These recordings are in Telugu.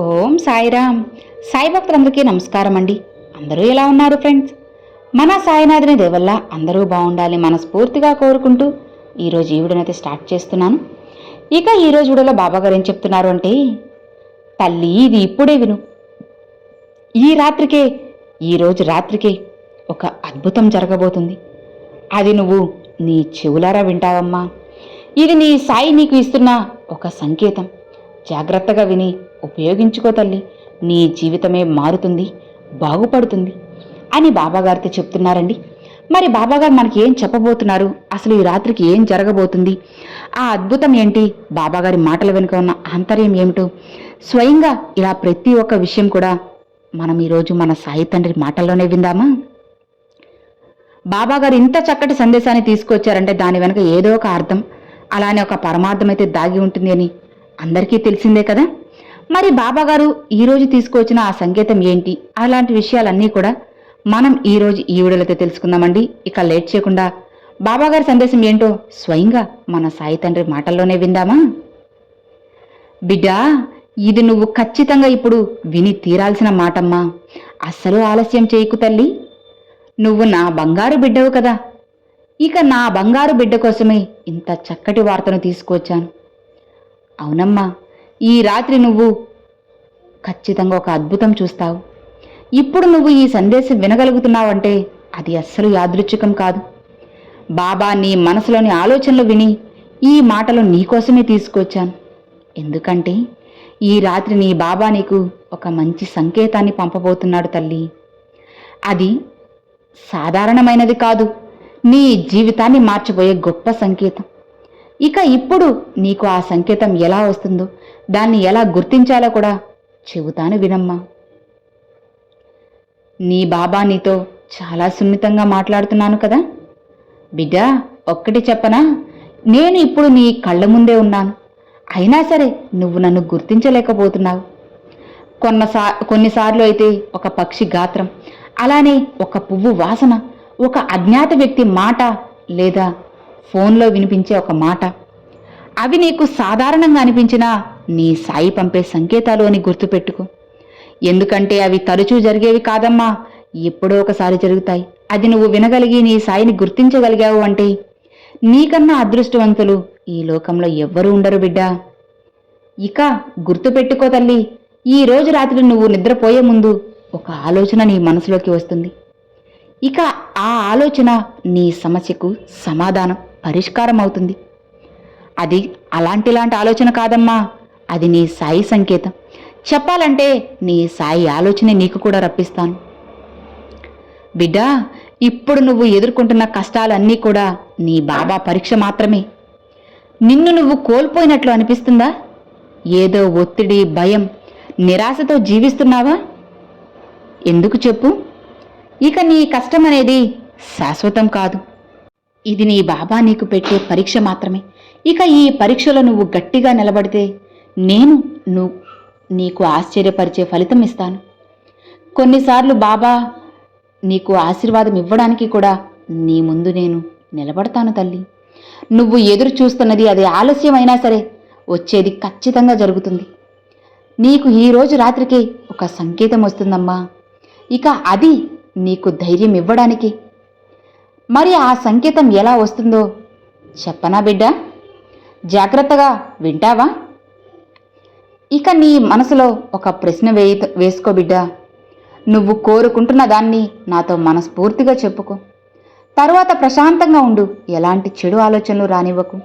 ఓం సాయిరామ్. సాయి భక్తులందరికీ నమస్కారం అండి అందరూ ఎలా ఉన్నారు ఫ్రెండ్స్? మన సాయినాథుని దేవల్ల అందరూ బాగుండాలి మనస్ఫూర్తిగా కోరుకుంటూ ఈరోజు ఈ వీడియోనైతే స్టార్ట్ చేస్తున్నాను. ఇక ఈరోజు వీడియోలో బాబాగారు ఏం చెప్తున్నారు అంటే తల్లి ఇది ఇప్పుడే విను. ఈ రాత్రికే ఈరోజు రాత్రికే ఒక అద్భుతం జరగబోతుంది. అది నువ్వు నీ చెవులారా వింటావమ్మా. ఇది నీ సాయి నీకు ఇస్తున్న ఒక సంకేతం. జాగ్రత్తగా విని ఉపయోగించుకో తల్లి. నీ జీవితమే మారుతుంది బాగుపడుతుంది అని బాబాగారితో చెప్తున్నారండి. మరి బాబాగారు మనకి ఏం చెప్పబోతున్నారు? అసలు ఈ రాత్రికి ఏం జరగబోతుంది? ఆ అద్భుతం ఏంటి? బాబాగారి మాటల వెనుక ఉన్న ఆంతర్యం ఏమిటో? స్వయంగా ఇలా ప్రతి ఒక్క విషయం కూడా మనం ఈరోజు మన సాయి తండ్రి మాటల్లోనే విందామా? బాబాగారు ఇంత చక్కటి సందేశాన్ని తీసుకొచ్చారంటే దాని వెనుక ఏదో ఒక అర్థం అలానే ఒక పరమార్థం అయితే దాగి ఉంటుంది అని అందరికీ తెలిసిందే కదా? మరి బాబాగారు ఈరోజు తీసుకొచ్చిన ఆ సంకేతం ఏంటి? అలాంటి విషయాలన్నీ కూడా మనం ఈరోజు ఈ వీడియోలతో తెలుసుకుందామండి. ఇక లేట్ చేయకుండా బాబాగారి సందేశం ఏంటో స్వయంగా మన సాయి తండ్రి మాటల్లోనే విందామా? బిడ్డా ఇది నువ్వు ఖచ్చితంగా ఇప్పుడు విని తీరాల్సిన మాటమ్మా. అస్సలు ఆలస్యం చేయకు తల్లి. నువ్వు నా బంగారు బిడ్డవు కదా. ఇక నా బంగారు బిడ్డ కోసమే ఇంత చక్కటి వార్తను తీసుకొచ్చాను అవునమ్మా ఈ రాత్రి నువ్వు ఖచ్చితంగా ఒక అద్భుతం చూస్తావు. ఇప్పుడు నువ్వు ఈ సందేశం వినగలుగుతున్నావంటే అది అస్సలు యాదృచ్ఛికం కాదు. బాబా నీ మనసులోని ఆలోచనలు విని ఈ మాటలు నీకోసమే తీసుకొచ్చాను. ఎందుకంటే ఈ రాత్రి నీ బాబా నీకు ఒక మంచి సంకేతాన్ని పంపబోతున్నాడు తల్లి. అది సాధారణమైనది కాదు నీ జీవితాన్ని మార్చిపోయే గొప్ప సంకేతం. ఇక ఇప్పుడు నీకు ఆ సంకేతం ఎలా వస్తుందో దాన్ని ఎలా గుర్తించాలో కూడా చెబుతాను వినమ్మా. నీ బాబా నీతో చాలా సున్నితంగా మాట్లాడుతున్నాను కదా? బిడ్డ ఒక్కటి చెప్పనా? నేను ఇప్పుడు నీ కళ్ళ ముందే ఉన్నాను. అయినా సరే నువ్వు నన్ను గుర్తించలేకపోతున్నావు. కొన్నసా కొన్నిసార్లు అయితే ఒక పక్షి గాత్రం అలానే ఒక పువ్వు వాసన ఒక అజ్ఞాత వ్యక్తి మాట లేదా ఫోన్లో వినిపించే ఒక మాట. అవి నీకు సాధారణంగా అనిపించినా నీ సాయి పంపే సంకేతాలు అని గుర్తుపెట్టుకో. ఎందుకంటే అవి తరచూ జరిగేవి కాదమ్మా ఎప్పుడో ఒకసారి జరుగుతాయి. అది నువ్వు వినగలిగి నీ సాయిని గుర్తించగలిగావు అంటే నీకన్నా అదృష్టవంతులు ఈ లోకంలో ఎవ్వరూ ఉండరు బిడ్డా. ఇక గుర్తుపెట్టుకో తల్లి ఈ రోజు రాత్రి నువ్వు నిద్రపోయే ముందు ఒక ఆలోచన నీ మనసులోకి వస్తుంది. ఇక ఆ ఆలోచన నీ సమస్యకు సమాధానం పరిష్కారం అవుతుంది అది అలాంటిలాంటి ఆలోచన కాదమ్మా. అది నీ సాయి సంకేతం. చెప్పాలంటే నీ సాయి ఆలోచన నీకు కూడా రప్పిస్తాను. బిడ్డా ఇప్పుడు నువ్వు ఎదుర్కొంటున్న కష్టాలన్నీ కూడా నీ బాబా పరీక్ష మాత్రమే. నిన్ను నువ్వు కోల్పోయినట్లు అనిపిస్తుందా? ఏదో ఒత్తిడి భయం నిరాశతో జీవిస్తున్నావా? ఎందుకు చెప్పు? ఇక నీ కష్టం అనేది శాశ్వతం కాదు. ఇది నీ బాబా నీకు పెట్టే పరీక్ష మాత్రమే. ఇక ఈ పరీక్షలో నువ్వు గట్టిగా నిలబడితే నేను నువ్వు నీకు ఆశ్చర్యపరిచే ఫలితం ఇస్తాను. కొన్నిసార్లు బాబా నీకు ఆశీర్వాదం ఇవ్వడానికి కూడా నీ ముందు నేను నిలబడతాను తల్లి. నువ్వు ఎదురు చూస్తున్నది అది ఆలస్యమైనా సరే వచ్చేది ఖచ్చితంగా జరుగుతుంది. నీకు ఈరోజు రాత్రికి ఒక సంకేతం వస్తుందమ్మా. ఇక అది నీకు ధైర్యం ఇవ్వడానికి మరి ఆ సంకేతం ఎలా వస్తుందో చెప్పనా బిడ్డ? జాగ్రత్తగా వింటావా? ఇక నీ మనసులో ఒక ప్రశ్న వేయి వేసుకో బిడ్డ. నువ్వు కోరుకుంటున్న దాన్ని నాతో మనస్ఫూర్తిగా చెప్పుకో. తర్వాత ప్రశాంతంగా ఉండు ఎలాంటి చెడు ఆలోచనలు రానివ్వకు.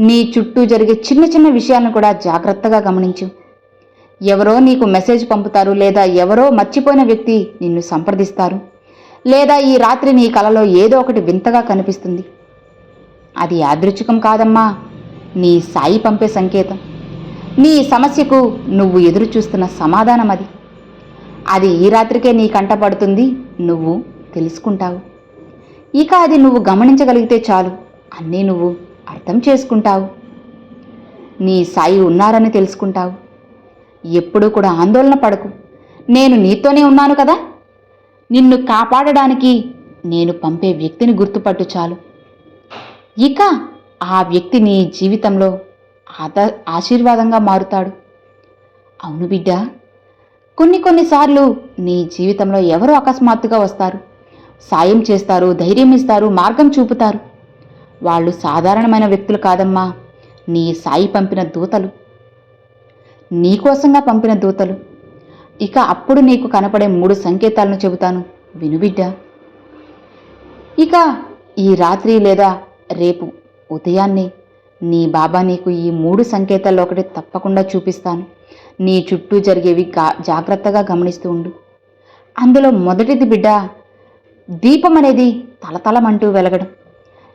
నీ చుట్టూ జరిగే చిన్న చిన్న విషయాలను కూడా జాగ్రత్తగా గమనించు. ఎవరో నీకు మెసేజ్ పంపుతారు లేదా ఎవరో మర్చిపోయిన వ్యక్తి నిన్ను సంప్రదిస్తారు లేదా ఈ రాత్రి నీ కలలో ఏదో ఒకటి వింతగా కనిపిస్తుంది. అది యాదృచ్ఛికం కాదమ్మా. నీ సాయి పంపే సంకేతం. నీ సమస్యకు నువ్వు ఎదురు చూస్తున్న సమాధానం అది. అది ఈ రాత్రికే నీ కంట పడుతుంది. నువ్వు తెలుసుకుంటావు. ఇక అది నువ్వు గమనించగలిగితే చాలు. అన్నీ నువ్వు అర్థం చేసుకుంటావు. నీ సాయి ఉన్నారని తెలుసుకుంటావు. ఎప్పుడూ కూడా ఆందోళన పడకు. నేను నీతోనే ఉన్నాను కదా. నిన్ను కాపాడడానికి నేను పంపే వ్యక్తిని గుర్తుపట్టు చాలు. ఇక ఆ వ్యక్తి నీ జీవితంలో ఆద ఆశీర్వాదంగా మారుతాడు. అవును బిడ్డ కొన్ని కొన్నిసార్లు నీ జీవితంలో ఎవరో అకస్మాత్తుగా వస్తారు. సాయం చేస్తారు ధైర్యం ఇస్తారు మార్గం చూపుతారు. వాళ్ళు సాధారణమైన వ్యక్తులు కాదమ్మా. నీ సాయి పంపిన దూతలు. నీకోసంగా పంపిన దూతలు. ఇక అప్పుడు నీకు కనపడే మూడు సంకేతాలను చెబుతాను. విను బిడ్డ. ఇక ఈ రాత్రి లేదా రేపు ఉదయాన్నే నీ బాబా నీకు ఈ మూడు సంకేతాల్లో ఒకటి తప్పకుండా చూపిస్తాను. నీ చుట్టూ జరిగేవి గా జాగ్రత్తగా గమనిస్తూ ఉండు. అందులో మొదటిది బిడ్డ దీపం అనేది తలతలమంటూ వెలగడం.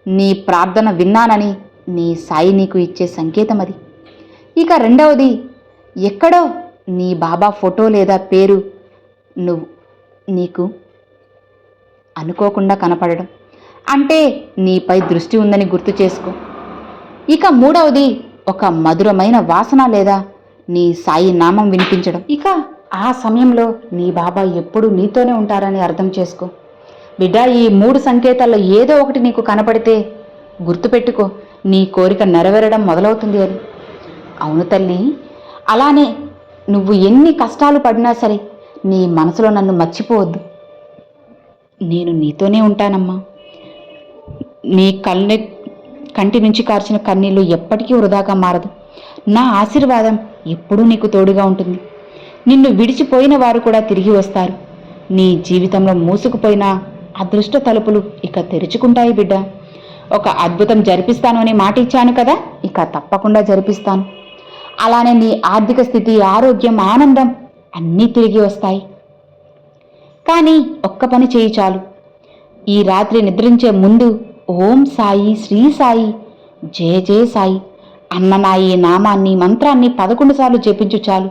నీ ప్రార్థన విన్నానని నీ సాయి నీకు ఇచ్చే సంకేతం అది. ఇక రెండవది ఎక్కడో నీ బాబా ఫోటో లేదా పేరు నువ్వు నీకు అనుకోకుండా కనపడడం. అంటే నీపై దృష్టి ఉందని గుర్తు చేసుకో. ఇక మూడవది ఒక మధురమైన వాసన లేదా నీ సాయి నామం వినిపించడం. ఇక ఆ సమయంలో నీ బాబా ఎప్పుడు నీతోనే ఉంటారని అర్థం చేసుకో. బిడ్డ ఈ మూడు సంకేతాల్లో ఏదో ఒకటి నీకు కనపడితే గుర్తుపెట్టుకో. నీ కోరిక నెరవేరడం మొదలవుతుంది అని. అవును తల్లి అలానే నువ్వు ఎన్ని కష్టాలు పడినా సరే నీ మనసులో నన్ను మర్చిపోవద్దు. నేను నీతోనే ఉంటానమ్మా. నీ కళ్ళె కంటి నుంచి కార్చిన కన్నీళ్ళు ఎప్పటికీ వృధాగా మారదు. నా ఆశీర్వాదం ఎప్పుడూ నీకు తోడుగా ఉంటుంది. నిన్ను విడిచిపోయిన వారు కూడా తిరిగి వస్తారు. నీ జీవితంలో మూసుకుపోయిన అదృష్ట తలుపులు ఇక తెరుచుకుంటాయి బిడ్డ. ఒక అద్భుతం జరిపిస్తాను అని మాట ఇచ్చాను కదా ఇక తప్పకుండా జరిపిస్తాను. అలానే నీ ఆర్థిక స్థితి ఆరోగ్యం ఆనందం అన్నీ తిరిగి వస్తాయి. కానీ ఒక్క పని చేయి చాలు. ఈ రాత్రి నిద్రించే ముందు ఓం సాయి శ్రీ సాయి జయ జయ సాయి అన్న నా ఈ నామాన్ని మంత్రాన్ని పదకొండు సార్లు జపించు చాలు.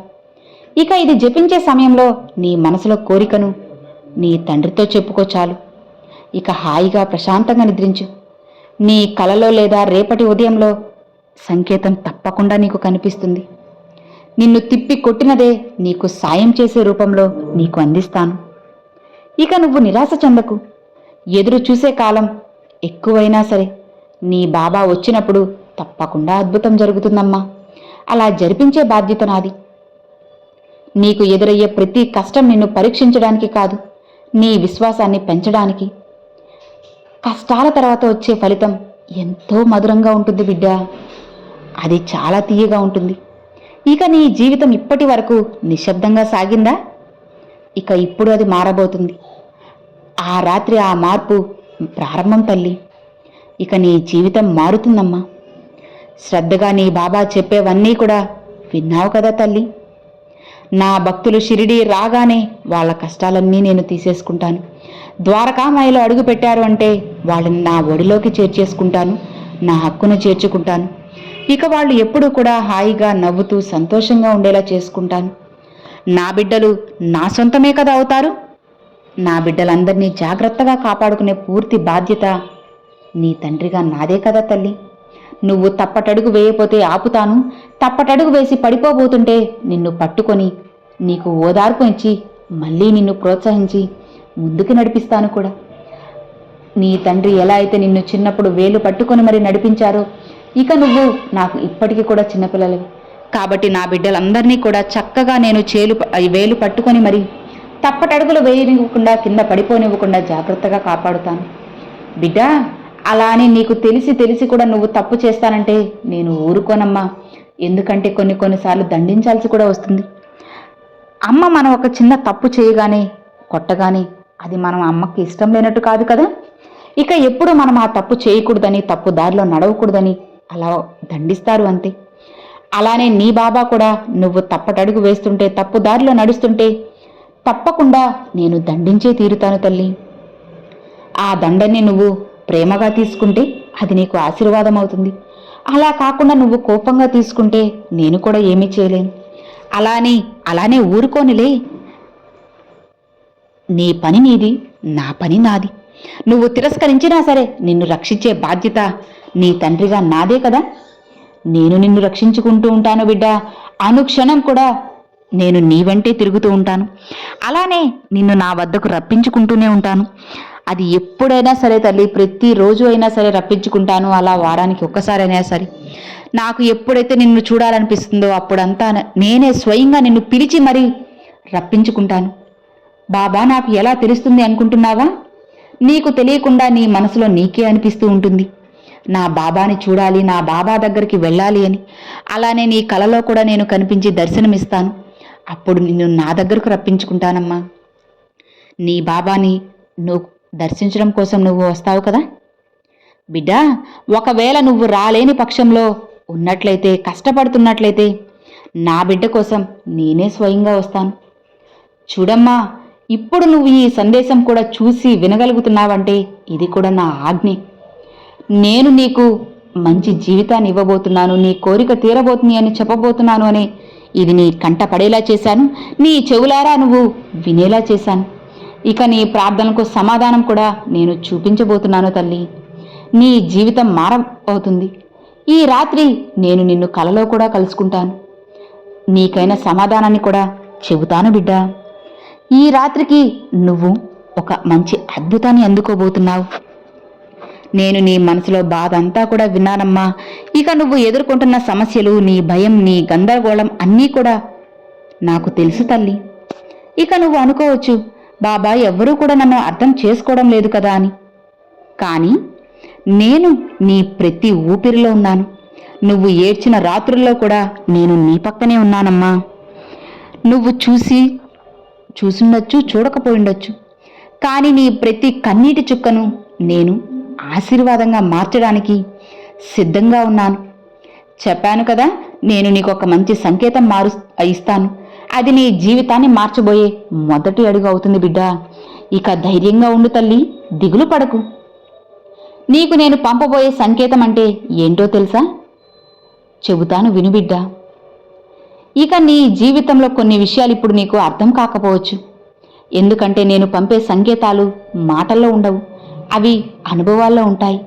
ఇక ఇది జపించే సమయంలో నీ మనసులో కోరికను నీ తండ్రితో చెప్పుకో చాలు. ఇక హాయిగా ప్రశాంతంగా నిద్రించు. నీ కలలో లేదా రేపటి ఉదయంలో సంకేతం తప్పకుండా నీకు కనిపిస్తుంది. నిన్ను తిప్పి కొట్టినదే నీకు సాయం చేసే రూపంలో నీకు అందిస్తాను. ఇక నువ్వు నిరాశ చెందకు. ఎదురు చూసే కాలం ఎక్కువైనా సరే నీ బాబా వచ్చినప్పుడు తప్పకుండా అద్భుతం జరుగుతుందమ్మా. అలా జరిపించే బాధ్యత నాది. నీకు ఎదురయ్యే ప్రతి కష్టం నిన్ను పరీక్షించడానికి కాదు నీ విశ్వాసాన్ని పెంచడానికి. కష్టాల తర్వాత వచ్చే ఫలితం ఎంతో మధురంగా ఉంటుంది బిడ్డా. అది చాలా తీయగా ఉంటుంది. ఇక నీ జీవితం ఇప్పటి వరకు నిశ్శబ్దంగా సాగిందా? ఇక ఇప్పుడు అది మారబోతుంది. ఆ రాత్రి ఆ మార్పు ప్రారంభం తల్లి. ఇక నీ జీవితం మారుతుందమ్మా. శ్రద్ధగా నీ బాబా చెప్పేవన్నీ కూడా విన్నావు కదా తల్లి. నా భక్తులు షిరిడి రాగానే వాళ్ళ కష్టాలన్నీ నేను తీసేసుకుంటాను. ద్వారకామాయలో అడుగు పెట్టారు అంటే వాళ్ళని నా ఒడిలోకి చేర్చేసుకుంటాను. నా హక్కును చేర్చుకుంటాను. ఇక వాళ్ళు ఎప్పుడూ కూడా హాయిగా నవ్వుతూ సంతోషంగా ఉండేలా చేసుకుంటాను నా బిడ్డలు నా సొంతమే కదా అవుతారు? నా బిడ్డలందరినీ జాగ్రత్తగా కాపాడుకునే పూర్తి బాధ్యత నీ తండ్రిగా నాదే కదా తల్లి. నువ్వు తప్పటడుగు వేయపోతే ఆపుతాను తప్పటడుగు వేసి పడిపోబోతుంటే నిన్ను పట్టుకొని నీకు ఓదార్పు ఇచ్చి మళ్ళీ నిన్ను ప్రోత్సహించి ముందుకు నడిపిస్తాను కూడా. నీ తండ్రి ఎలా అయితే నిన్ను చిన్నప్పుడు వేలు పట్టుకొని మరి నడిపించారో ఇక నువ్వు నాకు ఇప్పటికీ కూడా చిన్నపిల్లలవి కాబట్టి నా బిడ్డలందరినీ కూడా చక్కగా నేను చేలు వేలు పట్టుకొని మరి తప్పటడుగులు వేయనివ్వకుండా కింద పడిపోనివ్వకుండా జాగ్రత్తగా కాపాడుతాను. బిడ్డ అలా అని నీకు తెలిసి తెలిసి కూడా నువ్వు తప్పు చేస్తానంటే నేను ఊరుకోనమ్మా. ఎందుకంటే కొన్ని కొన్నిసార్లు దండించాల్సి కూడా వస్తుంది. అమ్మ మనం ఒక చిన్న తప్పు చేయగానే కొట్టగానే అది మనం అమ్మకి ఇష్టం లేనట్టు కాదు కదా? ఇక ఎప్పుడు మనం ఆ తప్పు చేయకూడదని తప్పు దారిలో నడవకూడదని అలా దండిస్తారు అంతే. అలానే నీ బాబా కూడా నువ్వు తప్పటడుగు వేస్తుంటే తప్పు దారిలో నడుస్తుంటే తప్పకుండా నేను దండించే తీరుతాను తల్లి. ఆ దండని నువ్వు ప్రేమగా తీసుకుంటే అది నీకు ఆశీర్వాదం అవుతుంది అలా కాకుండా నువ్వు కోపంగా తీసుకుంటే నేను కూడా ఏమీ చేయలేను. అలానే అలానే ఊరుకోనిలే. నీ పని నీది నా పని నాది. నువ్వు తిరస్కరించినా సరే నిన్ను రక్షించే బాధ్యత నీ తండ్రిగా నాదే కదా? నేను నిన్ను రక్షించుకుంటూ ఉంటాను బిడ్డా. అనుక్షణం కూడా నేను నీ వెంటే తిరుగుతూ ఉంటాను. అలానే నిన్ను నా వద్దకు రప్పించుకుంటూనే ఉంటాను. అది ఎప్పుడైనా సరే తల్లి ప్రతిరోజు అయినా సరే రప్పించుకుంటాను. అలా వారానికి ఒక్కసారైనా సరే. నాకు ఎప్పుడైతే నిన్ను చూడాలనిపిస్తుందో అప్పుడంతా నేనే స్వయంగా నిన్ను పిలిచి మరీ రప్పించుకుంటాను. బాబా నాకు ఎలా తెలుస్తుంది అనుకుంటున్నావా? నీకు తెలియకుండా నీ మనసులో నీకే అనిపిస్తూ ఉంటుంది. నా బాబాని చూడాలి నా బాబా దగ్గరికి వెళ్ళాలి అని. అలానే నీ కలలో కూడా నేను కనిపించి దర్శనమిస్తాను. అప్పుడు నిన్ను నా దగ్గరకు రప్పించుకుంటానమ్మా. నీ బాబాని నువ్వు దర్శించడం కోసం నువ్వు వస్తావు కదా? బిడ్డా ఒకవేళ నువ్వు రాలేని పక్షంలో ఉన్నట్లయితే కష్టపడుతున్నట్లయితే నా బిడ్డ కోసం నేనే స్వయంగా వస్తాను. చూడమ్మా ఇప్పుడు నువ్వు ఈ సందేశం కూడా చూసి వినగలుగుతున్నావంటే ఇది కూడా నా ఆజ్ఞ. నేను నీకు మంచి జీవితాన్ని ఇవ్వబోతున్నాను నీ కోరిక తీరబోతుంది అని చెప్పబోతున్నాను అని ఇది నీ కంట పడేలా చేశాను నీ చెవులారా నువ్వు వినేలా చేశాను. ఇక నీ ప్రార్థనకు సమాధానం కూడా నేను చూపించబోతున్నాను తల్లి. నీ జీవితం మారబోతుంది. ఈ రాత్రి నేను నిన్ను కలలో కూడా కలుసుకుంటాను. నీకైన సమాధానాన్ని కూడా చెబుతాను బిడ్డా. ఈ రాత్రికి నువ్వు ఒక మంచి అద్భుతాన్ని అందుకోబోతున్నావు. నేను నీ మనసులో బాధ అంతా కూడా విన్నానమ్మా. ఇక నువ్వు ఎదుర్కొంటున్న సమస్యలు నీ భయం నీ గందరగోళం అన్నీ కూడా నాకు తెలుసు తల్లి. ఇక నువ్వు అనుకోవచ్చు బాబా ఎవ్వరూ కూడా నన్ను అర్థం చేసుకోవడం లేదు కదా అని. కానీ నేను నీ ప్రతి ఊపిరిలో ఉన్నాను. నువ్వు ఏడ్చిన రాత్రుల్లో కూడా నేను నీ పక్కనే ఉన్నానమ్మా. నువ్వు చూసి చూసుండొచ్చు చూడకపోయిండొచ్చు. కానీ నీ ప్రతి కన్నీటి చుక్కను నేను ఆశీర్వాదంగా మార్చడానికి సిద్ధంగా ఉన్నాను. చెప్పాను కదా నేను నీకు ఒక మంచి సంకేతం మారు ఇస్తాను. అది నీ జీవితాన్ని మార్చబోయే మొదటి అడుగు అవుతుంది బిడ్డ. ఇక ధైర్యంగా ఉండు తల్లి దిగులు పడకు. నీకు నేను పంపబోయే సంకేతం అంటే ఏంటో తెలుసా? చెబుతాను విను బిడ్డ. ఇక నీ జీవితంలో కొన్ని విషయాలు ఇప్పుడు నీకు అర్థం కాకపోవచ్చు. ఎందుకంటే నేను పంపే సంకేతాలు మాటల్లో ఉండవు. అవి అనుభవాల్లో ఉంటాయి.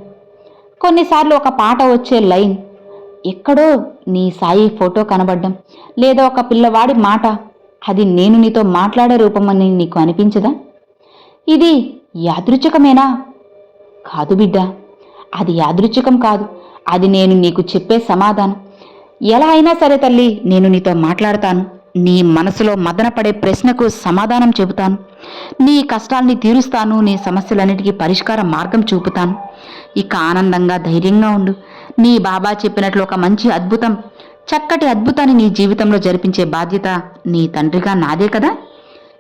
కొన్నిసార్లు ఒక పాట వచ్చే లైన్ ఎక్కడో నీ సాయి ఫోటో కనబడ్డం లేదా ఒక పిల్లవాడి మాట అది నేను నీతో మాట్లాడే రూపమని నీకు అనిపించదా? ఇది యాదృచ్ఛికమేనా? కాదు బిడ్డ అది యాదృచ్ఛికం కాదు. అది నేను నీకు చెప్పే సమాధానం. ఎలా అయినా సరే తల్లి నేను నీతో మాట్లాడతాను. నీ మనసులో మదనపడే ప్రశ్నకు సమాధానం చెబుతాను. నీ కష్టాల్ని తీరుస్తాను. నీ సమస్యలన్నిటికీ పరిష్కార మార్గం చూపుతాను. ఇక ఆనందంగా ధైర్యంగా ఉండు. నీ బాబా చెప్పినట్లు ఒక మంచి అద్భుతం చక్కటి అద్భుతాన్ని నీ జీవితంలో జరిపించే బాధ్యత నీ తండ్రిగా నాదే కదా?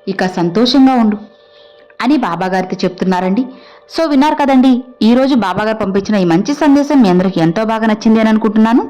ఇక సంతోషంగా ఉండు. అని బాబాగారితో చెప్తున్నారండి. సో విన్నారు కదండి ఈరోజు బాబాగారు పంపించిన ఈ మంచి సందేశం మీ అందరికీ ఎంతో బాగా నచ్చింది అని అనుకుంటున్నాను.